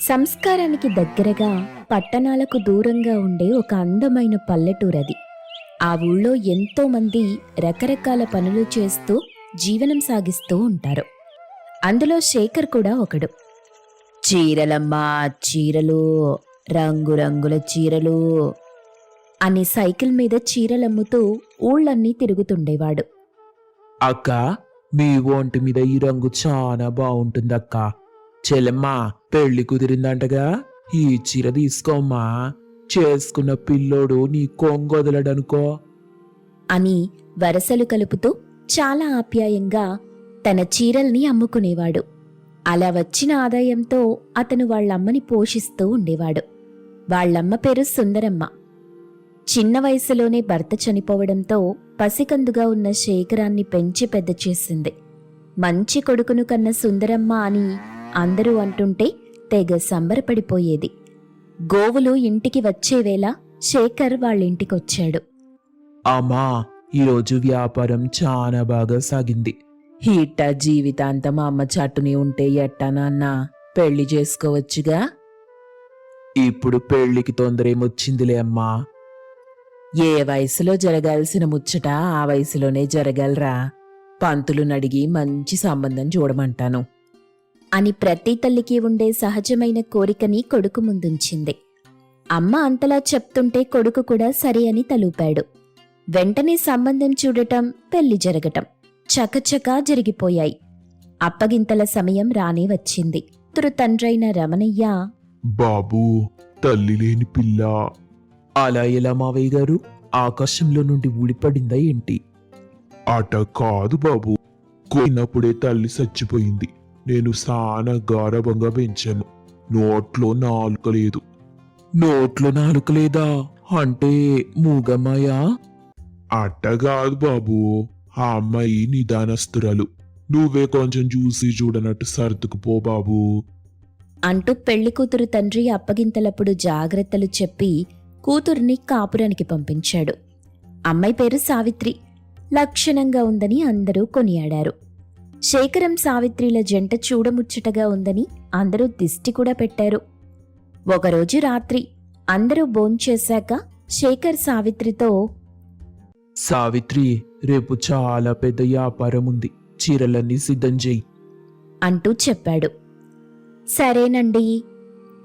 సంస్కారానికి దగ్గరగా పట్టణాలకు దూరంగా ఉండే ఒక అందమైన పల్లెటూరది. ఆ ఊళ్ళో ఎంతోమంది రకరకాల పనులు చేస్తూ జీవనం సాగిస్తూ ఉంటారు. అందులో శేఖర్ కూడా ఒకడు. చీరలమ్మా చీరలు రంగురంగుల చీరలు అని సైకిల్ మీద చీరలమ్ముతూ ఊళ్ళన్నీ తిరుగుతుండేవాడు. అక్క మీ ఒంటి మీద ఈ రంగు చాలా బాగుంటుంది అక్క చెల్లెమ్మా పెళ్ళి కుదిరిందంటగా? ఈ చీర తీసుకోమ్మా. చేసుకున్న పిల్లోడు నీ కొంగొదలడనుకో. అని వరసలు కలుపుతూ చాలా ఆప్యాయంగా తన చీరల్ని అమ్ముకునేవాడు. అలా వచ్చిన ఆదాయంతో అతను వాళ్ళమ్మని పోషిస్తూ ఉండేవాడు. వాళ్ళమ్మ పేరు సుందరమ్మ. చిన్న వయసులోనే భర్త చనిపోవడంతో పసికందుగా ఉన్న శేఖరాన్ని పెంచి పెద్ద చేసింది మంచి కొడుకును కన్న సుందరమ్మ అని అందరూ అంటుంటే తెగ సంబరపడిపోయేది. గోవులు ఇంటికి వచ్చేవేళ శేఖర్ వాళ్ళింటికొచ్చాడు. అమ్మా ఈరోజు వ్యాపారం చాలా బాగా సాగింది. హీట జీవితాంతం అమ్మ చాటుని ఉంటే ఎట్టా నాన్న? పెళ్ళి చేసుకోవచ్చుగా? ఇప్పుడు పెళ్ళికి తొందరేమొచ్చిందిలే అమ్మా. ఏ వయసులో జరగాల్సిన ముచ్చట ఆ వయసులోనే జరగలరా. పంతులు నడిగి మంచి సంబంధం చూడమంటాను. అని ప్రతి తల్లికి ఉండే సహజమైన కోరికని కొడుకు ముందుంచింది. అమ్మ అంతలా చెప్తుంటే కొడుకు కూడా సరే అని తలూపాడు. వెంటనే సంబంధం చూడటం పెళ్ళి జరగటం చకచకా జరిగిపోయాయి. అప్పగింతల సమయం రానే వచ్చింది. తురు తండ్రైన రమణయ్య బాబూ తల్లి లేని పిల్ల. అలా ఎలా మావయ్య గారు? ఆకాశంలో నుండి ఊడిపడిందా ఏంటి? అట కాదు బాబు. కొన్నప్పుడే తల్లి చచ్చిపోయింది. నేను సాన గారభంగా పెంచాను నోట్లో నాలుక లేదు. నోట్లో నాలుక లేదా? అంటే మూగమ్మాయా అట్ట కాదు బాబు ఆ అమ్మాయి నిదానస్తురాలు. నువ్వే కొంచెం చూసి చూడనట్టు సర్దుకుపో బాబు. అంటూ పెళ్ళి కూతురు తండ్రి అప్పగింతలప్పుడు జాగ్రత్తలు చెప్పి కూతుర్ని కాపురానికి పంపించాడు. అమ్మాయి పేరు సావిత్రి. లక్షణంగా ఉందని అందరూ కొనియాడారు. శేఖరం సావిత్రిల జంట చూడముచ్చటగా ఉందని అందరూ దిష్టి కూడా పెట్టారు. ఒకరోజు రాత్రి అందరూ భోంచేశాక శేఖర్ సావిత్రితో సావిత్రి రేపు చాలా పెద్ద వ్యాపారం ఉంది. చీరలన్నీ సిద్ధం చేయి. అంటూ చెప్పాడు. సరేనండి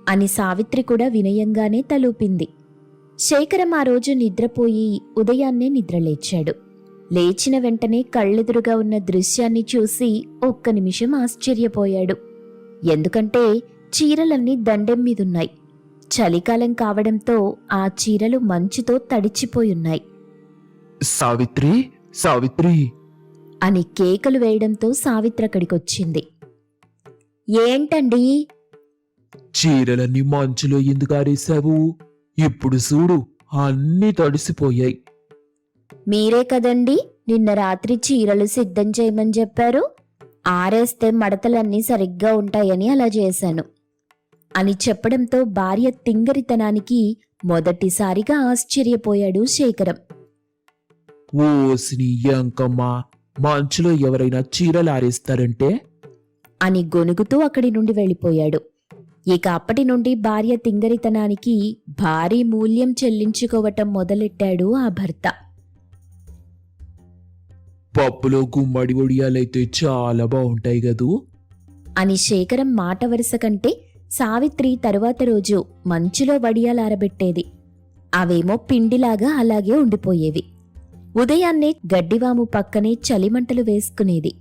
అని సావిత్రి కూడా వినయంగానే తలూపింది. శేఖరం ఆ రోజు నిద్రపోయి ఉదయాన్నే నిద్రలేచాడు. లేచిన వెంటనే కళ్ళెదురుగా ఉన్న దృశ్యాన్ని చూసి ఒక్క నిమిషం ఆశ్చర్యపోయాడు. ఎందుకంటే చీరలన్నీ దండెం మీదున్నాయి. చలికాలం కావడంతో ఆ చీరలు మంచుతో తడిచిపోయున్నాయి. సావిత్రి సావిత్రి! అని కేకలు వేయడంతో సావిత్రి అక్కడికొచ్చింది. ఏంటండి? చీరలన్నీ మంచులో ఎందుకు ఆరేశావు? ఇప్పుడు చూడు అన్నీ తడిసిపోయాయి. మీరే కదండి నిన్న రాత్రి చీరలు సిద్ధం చేయమని చెప్పారు. ఆరేస్తే మడతలన్నీ సరిగ్గా ఉంటాయని అలా చేశాను. అని చెప్పడంతో భార్య తింగరితనానికి మొదటిసారిగా ఆశ్చర్యపోయాడు శేఖరం. ఓసిని ఎంకమ్మ మంచులో ఎవరైనా చీరలు ఆరేస్తారంటే? అని గొనుగుతూ అక్కడి నుండి వెళ్ళిపోయాడు. ఇక అప్పటి నుండి భార్య తింగరితనానికి భారీ మూల్యం చెల్లించుకోవటం మొదలెట్టాడు ఆ భర్త. పప్పులో గుమ్మడి ఒడియాలైతే చాలా బాగుంటాయి కదూ. అని శేఖరం మాట వరుస కంటే సావిత్రి తరువాత రోజు మంచులో వడియాలారబెట్టేది అవేమో పిండిలాగా అలాగే ఉండిపోయేవి. ఉదయాన్నే గడ్డివాము పక్కనే చలిమంటలు వేసుకునేది.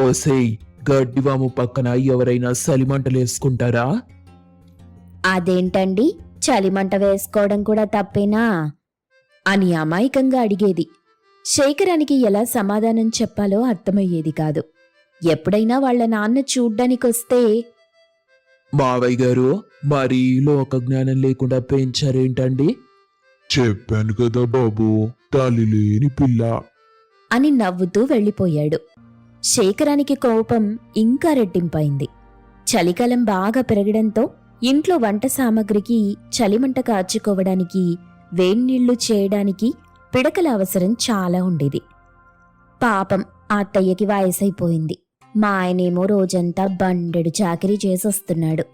ఓసేయ్ గడ్డివాము పక్కన ఎవరైనా సలిమంటలేసుకుంటారా అదేంటండి చలిమంట వేసుకోవడం కూడా తప్పేనా? అని అమాయకంగా అడిగేది. శేఖరానికి ఎలా సమాధానం చెప్పాలో అర్థమయ్యేది కాదు. ఎప్పుడైనా వాళ్ళ నాన్న చూడ్డానికొస్తే మావయ్య గారు మరీ లోక జ్ఞానం లేకుండా పెంచారేంటండి? చెప్పాను కదా బాబు తల్లి లేని పిల్ల. అని నవ్వుతూ వెళ్ళిపోయాడు. శేఖరానికి కోపం ఇంకా రెట్టింపైంది. చలికాలం బాగా పెరగడంతో ఇంట్లో వంట సామగ్రికి చలిమంట కాచుకోవడానికి వేన్నీళ్ళు చేయడానికి పిడకల అవసరం చాలా ఉండేది. పాపం అత్తయ్యకి వయసైపోయింది. మా ఆయనేమో రోజంతా బండెడు చాకరీ చేసొస్తున్నాడు.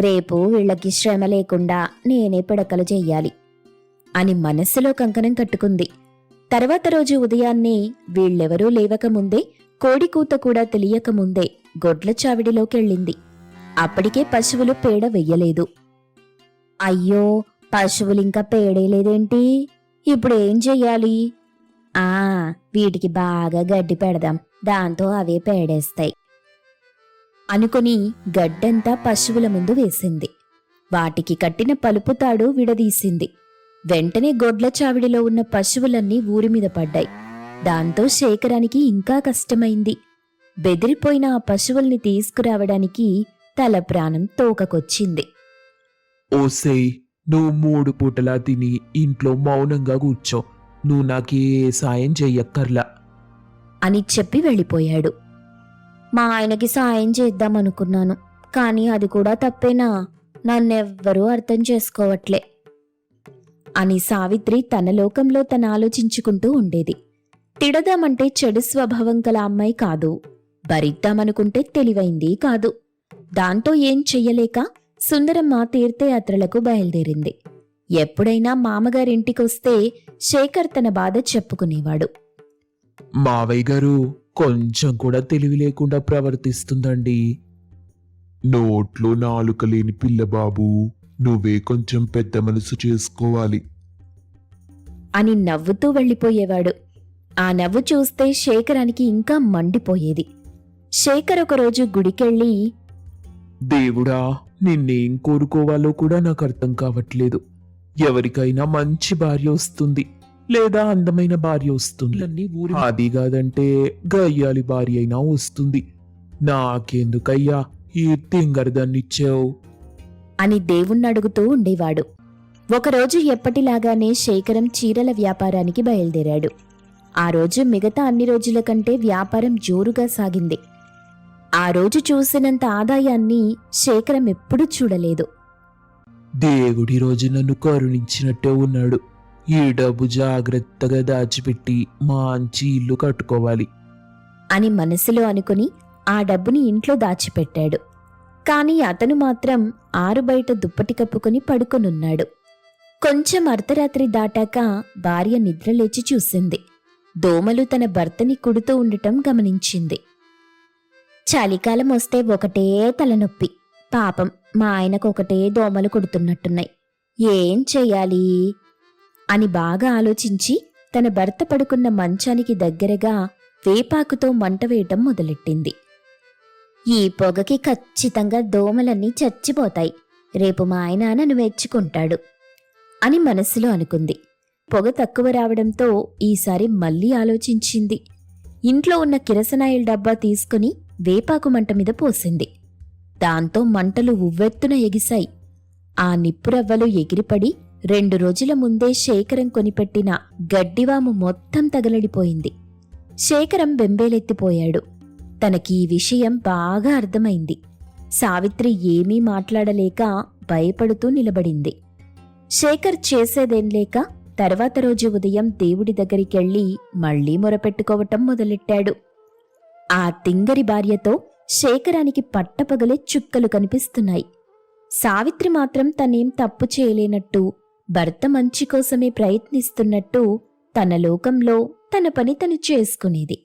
రేపు వీళ్ళకి శ్రమ లేకుండా నేనే పిడకలు చెయ్యాలి అని మనస్సులో కంకణం కట్టుకుంది. తర్వాత రోజు ఉదయాన్నే వీళ్ళెవరూ లేవకముందే కోడికూత కూడా తెలియకముందే గొడ్ల చావిడిలోకెళ్ళింది. అప్పటికే పశువులు పేడ వెయ్యలేదు. అయ్యో పశువులింకా పేడేలేదేంటి ఇప్పుడు ఏం చెయ్యాలి? ఆ వీటికి బాగా గడ్డి పెడదాం. దాంతో అవే పేడేస్తాయి. అనుకుని గడ్డంతా పశువుల ముందు వేసింది. వాటికి కట్టిన పలుపు తాడు విడదీసింది. వెంటనే గొడ్ల చావిడిలో ఉన్న పశువులన్నీ ఊరి మీద పడ్డాయి. దాంతో శేఖరానికి ఇంకా కష్టమైంది. బెదిరిపోయిన ఆ పశువుల్ని తీసుకురావడానికి తల ప్రాణం తోకకొచ్చింది. ఓసేయ్ నువ్వు మూడు పూటలా తిని ఇంట్లో మౌనంగా కూర్చో. నువ్వు నాకే సాయం చెయ్యక్కర్లా. అని చెప్పి వెళ్ళిపోయాడు. మా ఆయనకి సాయం చేద్దామనుకున్నాను కానీ అది కూడా తప్పేనా? నన్నెవ్వరూ అర్థం చేసుకోవట్లే. అని సావిత్రి తన లోకంలో తను ఆలోచించుకుంటూ ఉండేది. తిడదామంటే చెడు స్వభావం గల అమ్మాయి కాదు. భరిద్దామనుకుంటే తెలివైంది కాదు. దాంతో ఏం చెయ్యలేక సుందరమ్మ తీర్థయాత్రలకు బయలుదేరింది. ఎప్పుడైనా మామగారింటికొస్తే శేఖర్ తన బాధ చెప్పుకునేవాడు. మావయ్య గారు కొంచెం కూడా తెలివి లేకుండా ప్రవర్తిస్తుందండి. నోట్లో నాలుక లేని పిల్ల బాబు నువ్వే కొంచెం పెద్ద మనసు చేసుకోవాలి. అని నవ్వుతూ వెళ్ళిపోయేవాడు. ఆ నవ్వు చూస్తే శేఖరానికి ఇంకా మండిపోయేది. శేఖర్ ఒకరోజు గుడికెళ్ళి దేవుడా నిన్నేం కోరుకోవాలో కూడా నాకు అర్థం కావట్లేదు. ఎవరికైనా మంచి భార్య వస్తుంది లేదా అందమైన భార్య వస్తుంది. అది కాదంటే గయ్యాలి భార్య అయినా వస్తుంది. నాకెందుకయ్యా ఈ తింగరదాన్నిచ్చావు? అని దేవుణ్ణి అడుగుతూ ఉండేవాడు. ఒకరోజు ఎప్పటిలాగానే శేఖరం చీరల వ్యాపారానికి బయలుదేరాడు. ఆ రోజు మిగతా అన్ని రోజుల కంటే వ్యాపారం జోరుగా సాగింది. ఆ రోజు చూసినంత ఆదాయాన్ని శేఖరం ఎప్పుడూ చూడలేదు. దేవుడి రోజు నన్ను కరుణించినట్టే ఉన్నాడు. ఈ డబ్బు జాగ్రత్తగా దాచిపెట్టి మంచి ఇల్లు కట్టుకోవాలి. అని మనసులో అనుకుని ఆ డబ్బుని ఇంట్లో దాచిపెట్టాడు. కాని అతను మాత్రం ఆరు బయట దుప్పటి కప్పుకొని పడుకొనున్నాడు. కొంచెం అర్ధరాత్రి దాటాక భార్య నిద్రలేచి చూసింది. దోమలు తన భర్తని కుడుతూ ఉండటం గమనించింది. చలికాలం వస్తే ఒకటే తలనొప్పి. పాపం మా ఆయనకు ఒకటే దోమలు కుడుతున్నట్టున్నాయి. ఏం చెయ్యాలి? అని బాగా ఆలోచించి తన భర్త పడుకున్న మంచానికి దగ్గరగా వేపాకుతో మంట వేయటం మొదలెట్టింది. ఈ పొగకి ఖచ్చితంగా దోమలన్నీ చచ్చిపోతాయి. రేపు మా ఆయన నన్ను మెచ్చుకుంటాడు అని మనసులో అనుకుంది. పొగ తక్కువ రావడంతో ఈసారి మళ్ళీ ఆలోచించింది. ఇంట్లో ఉన్న కిరసనాయిల్ డబ్బా తీసుకుని వేపాకు మంట మీద పోసింది. దాంతో మంటలు ఉవ్వెత్తున ఎగిశాయి. ఆ నిప్పురవ్వలు ఎగిరిపడి రెండు రోజుల ముందే శేఖరం కొనిపెట్టిన గడ్డివాము మొత్తం తగలడిపోయింది. శేఖరం బెంబేలెత్తిపోయాడు. తనకి ఈ విషయం బాగా అర్థమైంది. సావిత్రి ఏమీ మాట్లాడలేక భయపడుతూ నిలబడింది. శేఖర్ చేసేదేం లేక తర్వాత రోజు ఉదయం దేవుడి దగ్గరికెళ్ళి మళ్ళీ మొరపెట్టుకోవటం మొదలెట్టాడు. ఆ తింగరి భార్యతో శేఖరానికి పట్టపగలే చుక్కలు కనిపిస్తున్నాయి. సావిత్రి మాత్రం తనేం తప్పు చేయలేనట్టు భర్త మంచి కోసమే ప్రయత్నిస్తున్నట్టు తన లోకంలో తన పని తను చేసుకునేది.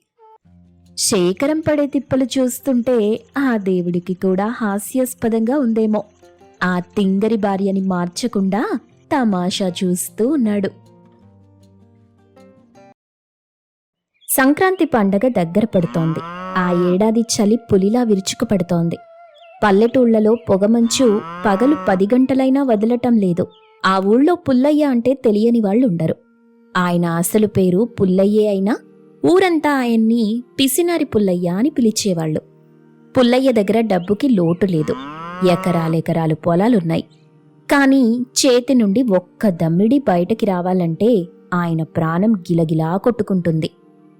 శేఖరం పడే తిప్పలు చూస్తుంటే ఆ దేవుడికి కూడా హాస్యాస్పదంగా ఉందేమో. ఆ తింగరి భార్యని మార్చకుండా తమాషా చూస్తూ ఉన్నాడు. సంక్రాంతి పండగ దగ్గర పడుతోంది. ఆ ఏడాది చలి పులిలా విరుచుకుపడుతోంది. పల్లెటూళ్ళలో పొగమంచు పగలు పది గంటలైనా వదలటం లేదు. ఆ ఊళ్ళో పుల్లయ్య అంటే తెలియని వాళ్ళుండరు. ఆయన అసలు పేరు పుల్లయ్యే అయినా ఊరంతా ఆయన్ని పిసినారి పుల్లయ్య అని పిలిచేవాళ్ళు. పుల్లయ్య దగ్గర డబ్బుకి లోటు లేదు. ఎకరాలెకరాలు పొలాలున్నాయి. కానీ చేతి నుండి ఒక్క దమ్మిడి బయటకి రావాలంటే ఆయన ప్రాణం గిలగిలా కొట్టుకుంటుంది.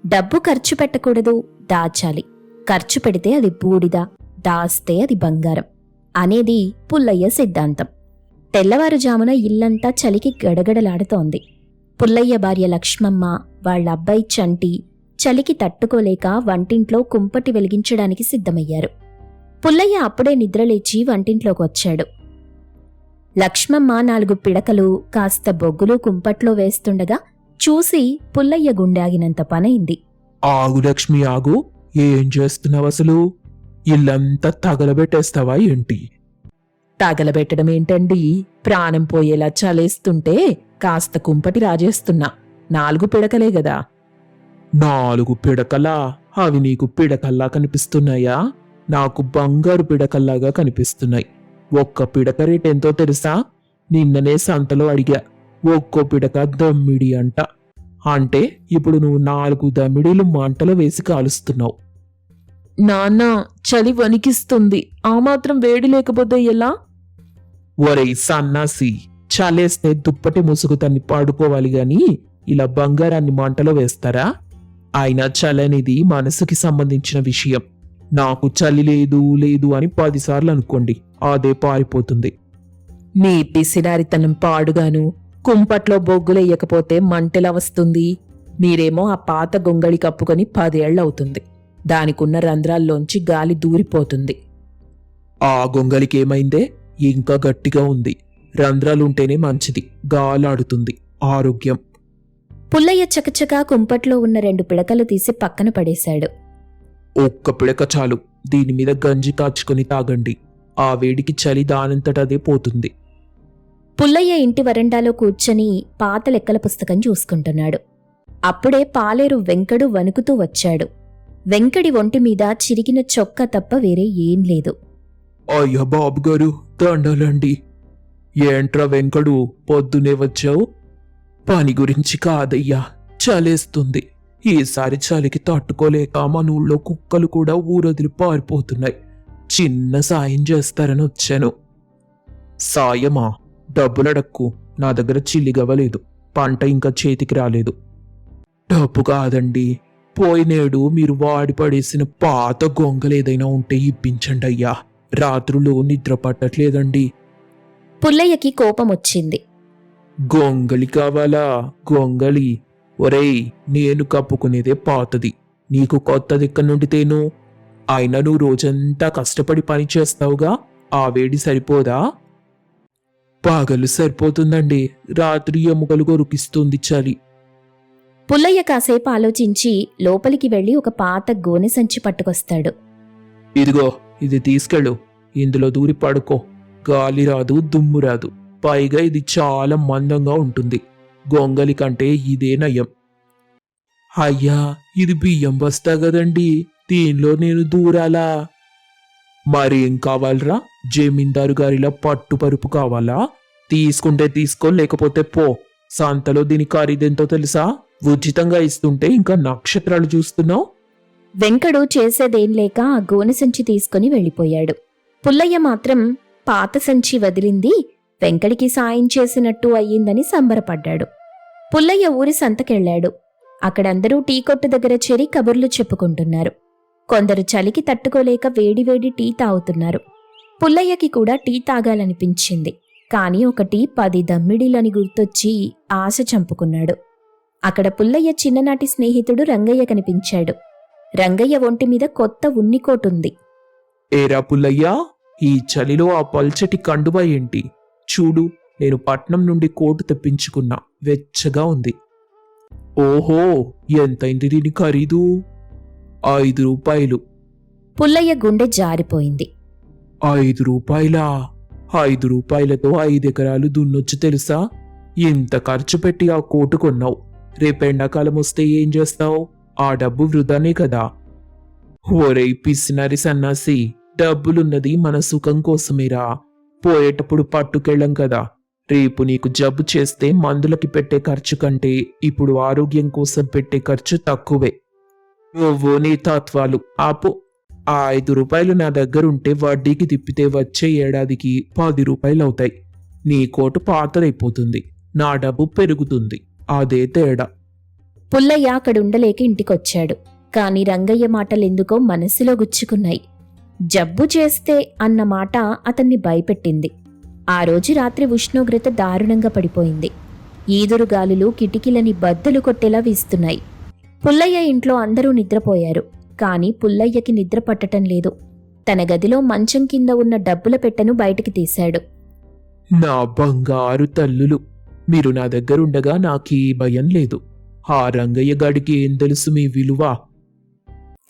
డబ్బు ఖర్చు పెట్టకూడదు దాచాలి. ఖర్చు పెడితే అది బూడిద దాస్తే అది బంగారం అనేది పుల్లయ్య సిద్ధాంతం. తెల్లవారుజామున ఇల్లంతా చలికి గడగడలాడుతోంది. పుల్లయ్య భార్య లక్ష్మమ్మ వాళ్ళ అబ్బాయి చంటి చలికి తట్టుకోలేక వంటింట్లో కుంపటి వెలిగించడానికి సిద్ధమయ్యారు. పుల్లయ్య అప్పుడే నిద్రలేచి వంటింట్లోకి వచ్చాడు. లక్ష్మమ్మ నాలుగు పిడకలు కాస్త బొగ్గులు కుంపట్లో వేస్తుండగా చూసి పుల్లయ్య గుండాగినంత పనైంది. ఆగు లక్ష్మి ఆగు. ఏం చేస్తున్నావు అసలు? ఇల్లంతా తగలబెట్టేస్తావా ఏంటి? తగలబెట్టడం ఏంటండి? ప్రాణం పోయేలా చలేస్తుంటే కాస్త కుంపటి రాజేస్తున్నా. నాలుగు పిడకలే గదా. నాలుగు పిడకలా? అవి నీకు పిడకల్లా కనిపిస్తున్నాయా? నాకు బంగారు పిడకల్లాగా కనిపిస్తున్నాయి. ఒక్క పిడక రేట్ ఎంతో తెలుసా? నిన్ననే సంతలో అడిగా. ఒక్కో పిడక దమ్మిడి అంట. అంటే ఇప్పుడు నువ్వు నాలుగు దమ్మిడీలు మంటలో వేసి కాలుస్తున్నావు. నాన్న చలి వణికిస్తుంది. ఆ మాత్రం వేడి లేకపోతే ఎలా? ఒరేయ్ సన్నాసి చలేస్తే దుప్పటి ముసుగు తన్ని పాడుకోవాలి గాని ఇలా బంగారాన్ని మంటలో వేస్తారా? అయినా చలనేది మనసుకి సంబంధించిన విషయం. నాకు చలి లేదు లేదు అని పదిసార్లు అనుకోండి అదే పారిపోతుంది. నీ పిసినారితనం పాడుగాను కుంపట్లో బొగ్గులెయ్యకపోతే మంటెలా వస్తుంది. మీరేమో ఆ పాత గొంగళి కప్పుకొని పదేళ్ళవుతుంది దానికున్న రంధ్రాల్లోంచి గాలి దూరిపోతుంది. ఆ గొంగళికి ఏమైందే ఇంకా గట్టిగా ఉంది. రంధ్రాలుంటేనే మంచిది. గాలాడుతుంది. ఆరోగ్యం. పుల్లయ్య చకచకా కుంపట్లో ఉన్న రెండు పిడకలు తీసి పక్కన పడేశాడు. ఒక్క పిడక చాలు. దీని మీద గంజి కాచుకొని తాగండి. ఆ వేడికి చలి దానంతటదే పోతుంది. పుల్లయ్య ఇంటి వరండాలో కూర్చొని పాత లెక్కల పుస్తకం చూసుకుంటున్నాడు. అప్పుడే పాలేరు వెంకడు వణుకుతూ వచ్చాడు. వెంకడి ఒంటి మీద చిరిగిన చొక్కా తప్ప వేరే ఏం లేదు. అయ్యా బాబు గారు దండాలండి. ఏంట్రా వెంకడు పొద్దునే వచ్చావు? పని గురించి కాదయ్యా చలేస్తుంది. ఈసారి చలికి తట్టుకోలేక మన ఊళ్ళో కుక్కలు కూడా ఊరొదిలి పారిపోతున్నాయి. చిన్న సాయం చేస్తారని వచ్చాను. సాయమా? డబ్బులడక్కు. నా దగ్గర చిల్లిగవ్వలేదు పంట ఇంకా చేతికి రాలేదు. డబ్బు కాదండి. పోయినేడు మీరు వాడి పడేసిన పాత గొంగలు ఏదైనా ఉంటే ఇప్పించండి అయ్యా. రాత్రులు నిద్ర పట్టట్లేదండి. పుల్లయ్యకి కోపం వచ్చింది. గొంగలి కావాలా? గొంగలి. ఒరేయ్ నేను కప్పుకునేదే పాతది. నీకు కొత్తది ఎక్కడి నుండి తేను? అయినా నువ్వు రోజంతా కష్టపడి పని చేస్తావుగా? ఆ వేడి సరిపోదా? పగలు సరిపోతుందండి. రాత్రి ఎముకలు కొరుకిస్తుంది చలి. పుల్లయ్య కాసేపు ఆలోచించి లోపలికి వెళ్ళి ఒక పాత గోనె సంచి పట్టుకొస్తాడు. ఇదిగో ఇది తీసుకెళ్ళు. ఇందులో దూరి పడుకో. గాలి రాదు దుమ్ము రాదు. పైగా ఇది చాలా మందంగా ఉంటుంది. గొంగలి కంటే ఇదే నయం. అయ్యా ఇది బియ్యం బస్తా కదండి. దీనిలో నేను దూరాలా? మరేం కావాలరా? జమీందారు గారిలా పట్టు పరుపు కావాలా? తీసుకుంటే తీసుకో లేకపోతే పో. సంతలో దీని ఖరీదెంతో తెలుసా? ఉచితంగా ఇస్తుంటే ఇంకా నక్షత్రాలు చూస్తున్నావు? వెంకడు చేసేదేం లేక ఆ గోనె సంచి తీసుకుని వెళ్ళిపోయాడు. పుల్లయ్య మాత్రం పాత సంచి వదిలింది వెంకడికి సాయం చేసినట్టు అయ్యిందని సంబరపడ్డాడు. పుల్లయ్య ఊరి సంతకెళ్ళాడు అక్కడందరూ టీ కొట్టు దగ్గర చేరి కబుర్లు చెప్పుకుంటున్నారు. కొందరు చలికి తట్టుకోలేక వేడివేడి టీ తాగుతున్నారు. పుల్లయ్యకి కూడా టీ తాగాలనిపించింది. కానీ ఒక టీ పది దమ్మిడీలని గుర్తొచ్చి ఆశ చంపుకున్నాడు. అక్కడ పుల్లయ్య చిన్ననాటి స్నేహితుడు రంగయ్య కనిపించాడు. రంగయ్య ఒంటి మీద కొత్త ఉన్నికోటుంది. ఏరా పుల్లయ్యా ఈ చలిలో ఆ పల్చటి కండువ ఏంటి? చూడు నేను పట్నం నుండి కోటు తెప్పించుకున్నా వెచ్చగా ఉంది. ఓహో ఎంతైంది దీని ఖరీదు? ఐదు రూపాయలు. పుల్లయ్య గుండె జారిపోయింది. ఐదు రూపాయలా? ఐదు రూపాయలతో ఐదు ఎకరాలు దున్నొచ్చు తెలుసా? ఇంత ఖర్చు పెట్టి ఆ కోటు కొన్నావు. రేపెండాకాలం వస్తే ఏం చేస్తావు? ఆ డబ్బు వృధానే కదా. ఓరేయ్ పిసినరి సన్నాసి డబ్బులున్నది మన సుఖం కోసమేరా. పోయేటప్పుడు పట్టుకెళ్ళం కదా. రేపు నీకు జబ్బు చేస్తే మందులకి పెట్టే ఖర్చు కంటే ఇప్పుడు ఆరోగ్యం కోసం పెట్టే ఖర్చు తక్కువే. నువ్వు నీ తత్వాలు ఆపు. ఆ ఐదు రూపాయలు నా దగ్గరుంటే వడ్డీకి తిప్పితే వచ్చే ఏడాదికి పది రూపాయలు అవుతాయి నీ కోటు పాతదైపోతుంది. నా డబ్బు పెరుగుతుంది. అదే తేడా. పుల్లయ్య అక్కడుండలేక ఇంటికొచ్చాడు. కాని రంగయ్య మాటలెందుకో మనసులో గుచ్చుకున్నాయి. జబ్బు చేస్తే అన్న మాట అతన్ని భయపెట్టింది. ఆ రోజు రాత్రి ఉష్ణోగ్రత దారుణంగా పడిపోయింది. ఈదురు గాలులు కిటికీలని బద్దలు కొట్టేలా వీస్తున్నాయి. పుల్లయ్య ఇంట్లో అందరూ నిద్రపోయారు. కాని పుల్లయ్యకి నిద్ర పట్టటం లేదు. తన గదిలో మంచం కింద ఉన్న డబ్బుల పెట్టెను బయటికి తీశాడు. నా బంగారు తల్లులు మీరు నా దగ్గరుండగా నాకీ భయం లేదు. ఆ రంగయ్య గాడికి ఏం తెలుసు మీ విలువ?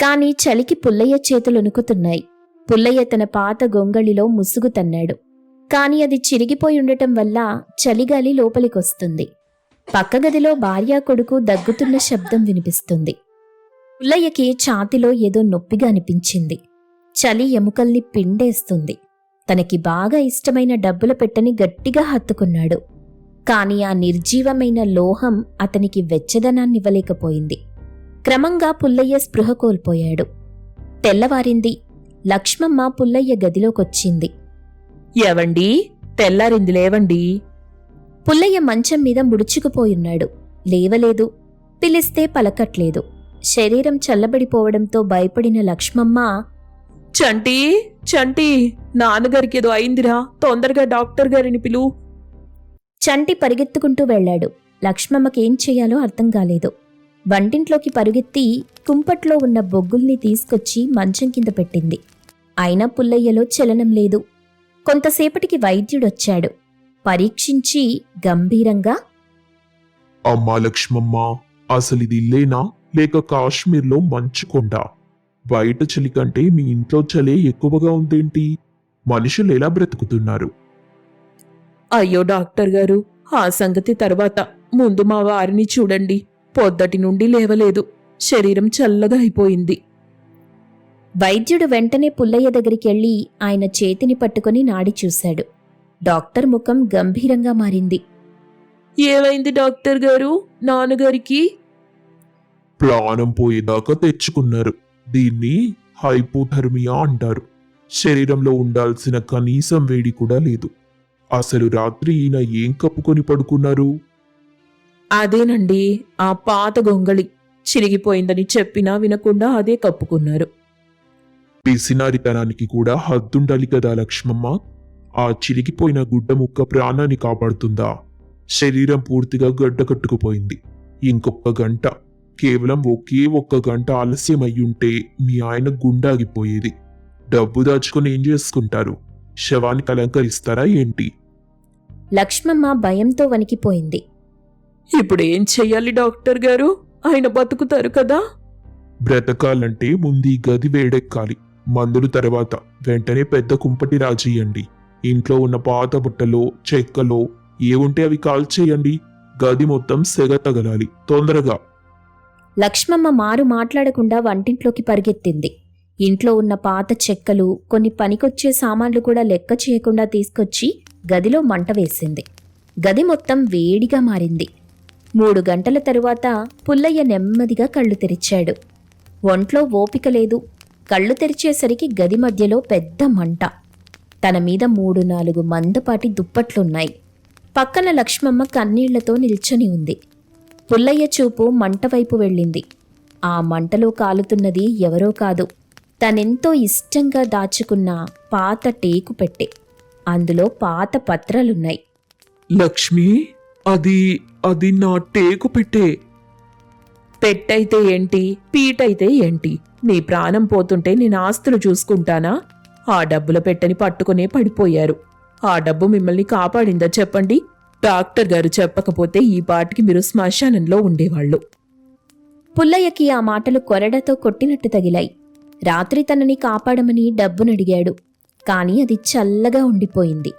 కాని చలికి పుల్లయ్య చేతులు వణుకుతున్నాయి. పుల్లయ్య తన పాత గొంగళిలో ముసుగు తన్నాడు. కాని అది చిరిగిపోయి ఉండటం వల్ల చలిగాలి లోపలికొస్తుంది. పక్క గదిలో భార్యా కొడుకు దగ్గుతున్న శబ్దం వినిపిస్తుంది. పుల్లయ్యకి ఛాతిలో ఏదో నొప్పిగా అనిపించింది. చలి ఎముకల్ని పిండేస్తుంది. తనకి బాగా ఇష్టమైన డబ్బుల పెట్టని గట్టిగా హత్తుకున్నాడు. కాని ఆ నిర్జీవమైన లోహం అతనికి వెచ్చదనాన్నివ్వలేకపోయింది. క్రమంగా పుల్లయ్య స్పృహ కోల్పోయాడు. తెల్లవారింది. లక్ష్మమ్మ పుల్లయ్య గదిలోకొచ్చింది. ఎవండి తెల్లారింది లేవండి? పుల్లయ్య మంచం మీద ముడుచుకుపోయున్నాడు. లేవలేదు. పిలిస్తే పలకట్లేదు. శరీరం చల్లబడిపోవడంతో భయపడిన లక్ష్మమ్మ చంటి చంటి నాన్నగారికి ఏదో అయిందిరా. తొందరగా డాక్టర్ గారిని పిలు. చంటి పరిగెత్తుకుంటూ వెళ్ళాడు. లక్ష్మమ్మకేం చెయ్యాలో అర్థం కాలేదు. వంటింట్లోకి పరుగెత్తి కుంపట్లో ఉన్న బొగ్గుల్ని తీసుకొచ్చి మంచం కింద పెట్టింది. అయినా పుల్లయ్యలో చలనం లేదు. కొంతసేపటికి వైద్యుడొచ్చాడు. పరీక్షించి గంభీరంగా? అమ్మా లక్ష్మమ్మ అసలు ఇది ఇల్లేనా? లేక కాశ్మీర్లో మంచు కొండ? బయట చలి కంటే మీ ఇంట్లో చలే ఎక్కువగా ఉందేంటి? మనుషులు ఎలా బ్రతుకుతున్నారు? అయ్యో డాక్టర్ గారు ఆ సంగతి తర్వాత ముందు మా వారిని చూడండి. పొద్దటి నుండి లేవలేదు. శరీరం చల్లగా అయిపోయింది వైద్యుడు వెంటనే పుల్లయ్య దగ్గరికెళ్ళి ఆయన చేతిని పట్టుకుని నాడి చూశాడు. డాక్టర్ ముఖం గంభీరంగా మారింది. ఏమైంది డాక్టర్ గారు? నాన్నగారికి? ప్రాణం పోయేదాకా తెచ్చుకున్నారు. దీన్ని హైపోథర్మియా అంటారు. శరీరంలో ఉండాల్సిన కనీసం వేడి కూడా లేదు. అసలు రాత్రి ఈయన ఏం కప్పుకొని పడుకున్నారు? అదేనండి ఆ పాత గొంగళి. చిరిగిపోయిందని చెప్పినా వినకుండా అదే కప్పుకున్నారు. పిసినారితనానికి కూడా హద్దుండాలి కదా లక్ష్మమ్మ? ఆ చిరిగిపోయిన గుడ్డ ముక్క ప్రాణాన్ని కాపాడుతుందా? శరీరం పూర్తిగా గడ్డ కట్టుకుపోయింది. ఇంకొక గంట కేవలం ఒకే ఒక్క గంట ఆలస్యం అయ్యుంటే మీ ఆయన గుండాగిపోయేది. డబ్బు దాచుకుని ఏం చేసుకుంటారు? శవానికి అలంకరిస్తారా ఏంటి? లక్ష్మమ్మ భయంతో వణికిపోయింది. ఇప్పుడు ఏం చెయ్యాలి డాక్టర్ గారు? ఆయన బతుకుతారు కదా? బ్రతకాలంటే ముందు ఈ గది వేడెక్కాలి. మందులు తర్వాత వెంటనే పెద్ద కుంపటి రాజేయండి. ఇంట్లో ఉన్న పాత బుట్టలు చెక్కలు ఏముంటే అవి అవి కాల్చేయండి. గది మొత్తం సెగ తగలాలి. తొందరగా. లక్ష్మమ్మ మారు మాట్లాడకుండా వంటింట్లోకి పరిగెత్తింది. ఇంట్లో ఉన్న పాత చెక్కలు కొన్ని పనికొచ్చే సామాన్లు కూడా లెక్క చేయకుండా తీసుకొచ్చి గదిలో మంట వేసింది. గది మొత్తం వేడిగా మారింది. మూడు గంటల తరువాత పుల్లయ్య నెమ్మదిగా కళ్ళు తెరిచాడు. ఒంట్లో ఓపిక లేదు. కళ్ళు తెరిచేసరికి గది మధ్యలో పెద్ద మంట. తన మీద మూడు నాలుగు మందపాటి దుప్పట్లున్నాయి. పక్కన లక్ష్మమ్మ కన్నీళ్ళతో నిల్చొని ఉంది. పుల్లయ్య చూపు మంట వైపు వెళ్ళింది. ఆ మంటలో కాలుతున్నది ఎవరో కాదు. తనెంతో ఇష్టంగా దాచుకున్న పాత టేకు పెట్టె. అందులో పాత పత్రాలున్నాయి. లక్ష్మి అది అది నా టేకు పెట్టే. పెట్టయితే ఏంటి పీటైతే ఏంటి? నీ ప్రాణం పోతుంటే నేను ఆస్తులు చూసుకుంటానా? ఆ డబ్బుల పెట్టని పట్టుకునే పడిపోయారు. ఆ డబ్బు మిమ్మల్ని కాపాడిందా చెప్పండి? డాక్టర్ గారు చెప్పకపోతే ఈ పాటికి మీరు శ్మశానంలో ఉండేవాళ్ళు. పుల్లయ్యకి ఆ మాటలు కొరడతో కొట్టినట్టు తగిలాయి. రాత్రి తనని కాపాడమని డబ్బునడిగాడు. కాని అది చల్లగా ఉండిపోయింది.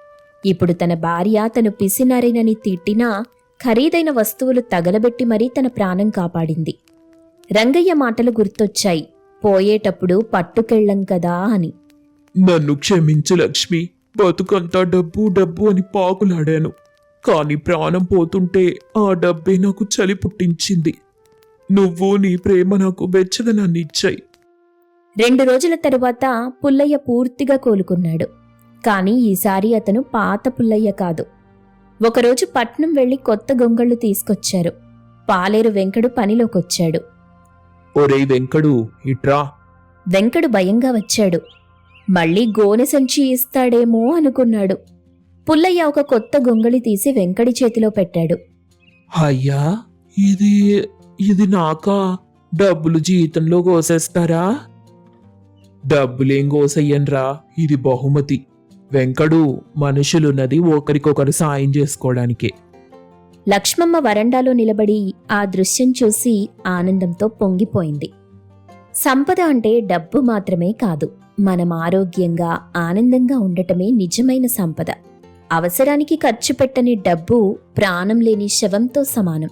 ఇప్పుడు తన భార్య తను పిసినారేనని తిట్టినా ఖరీదైన వస్తువులు తగలబెట్టి మరీ తన ప్రాణం కాపాడింది. రంగయ్య మాటలు గుర్తొచ్చాయి. పోయేటప్పుడు పట్టుకెళ్ళం కదా అని. నన్ను క్షమించు లక్ష్మి. బతుకంతా డబ్బు డబ్బు అని పాకులాడాను. కాని ప్రాణం పోతుంటే ఆ డబ్బే నాకు చలి పుట్టించింది. నువ్వు నీ ప్రేమ నాకు వెచ్చదనాన్ని ఇచ్చాయి. రెండు రోజుల తరువాత పుల్లయ్య పూర్తిగా కోలుకున్నాడు. కాని ఈసారి అతను పాత పుల్లయ్య కాదు. ఒకరోజు పట్నం వెళ్ళి కొత్త గొంగళ్ళు తీసుకొచ్చారు. పాలేరు వెంకడు పనిలోకొచ్చాడు. ఒరేయ్ వెంకడు ఇట్రా. వెంకడు భయంగా వచ్చాడు. మళ్ళీ గోనె సంచి ఇస్తాడేమో అనుకున్నాడు. పుల్లయ్య ఒక కొత్త గొంగళి తీసి వెంకడి చేతిలో పెట్టాడు. అయ్యా ఇది ఇది నాకా? డబ్బులు జీతంలో కోసేస్తారా? డబ్బులేం కోసయ్యన్రా? ఇది బహుమతి. వెంకడు మనుషులున్నది ఒకరికొకరు సాయం చేసుకోవడానికే. లక్ష్మమ్మ వరండాలో నిలబడి ఆ దృశ్యం చూసి ఆనందంతో పొంగిపోయింది. సంపద అంటే డబ్బు మాత్రమే కాదు. మనం ఆరోగ్యంగా ఆనందంగా ఉండటమే నిజమైన సంపద. అవసరానికి ఖర్చు పెట్టని డబ్బు ప్రాణం లేని శవంతో సమానం.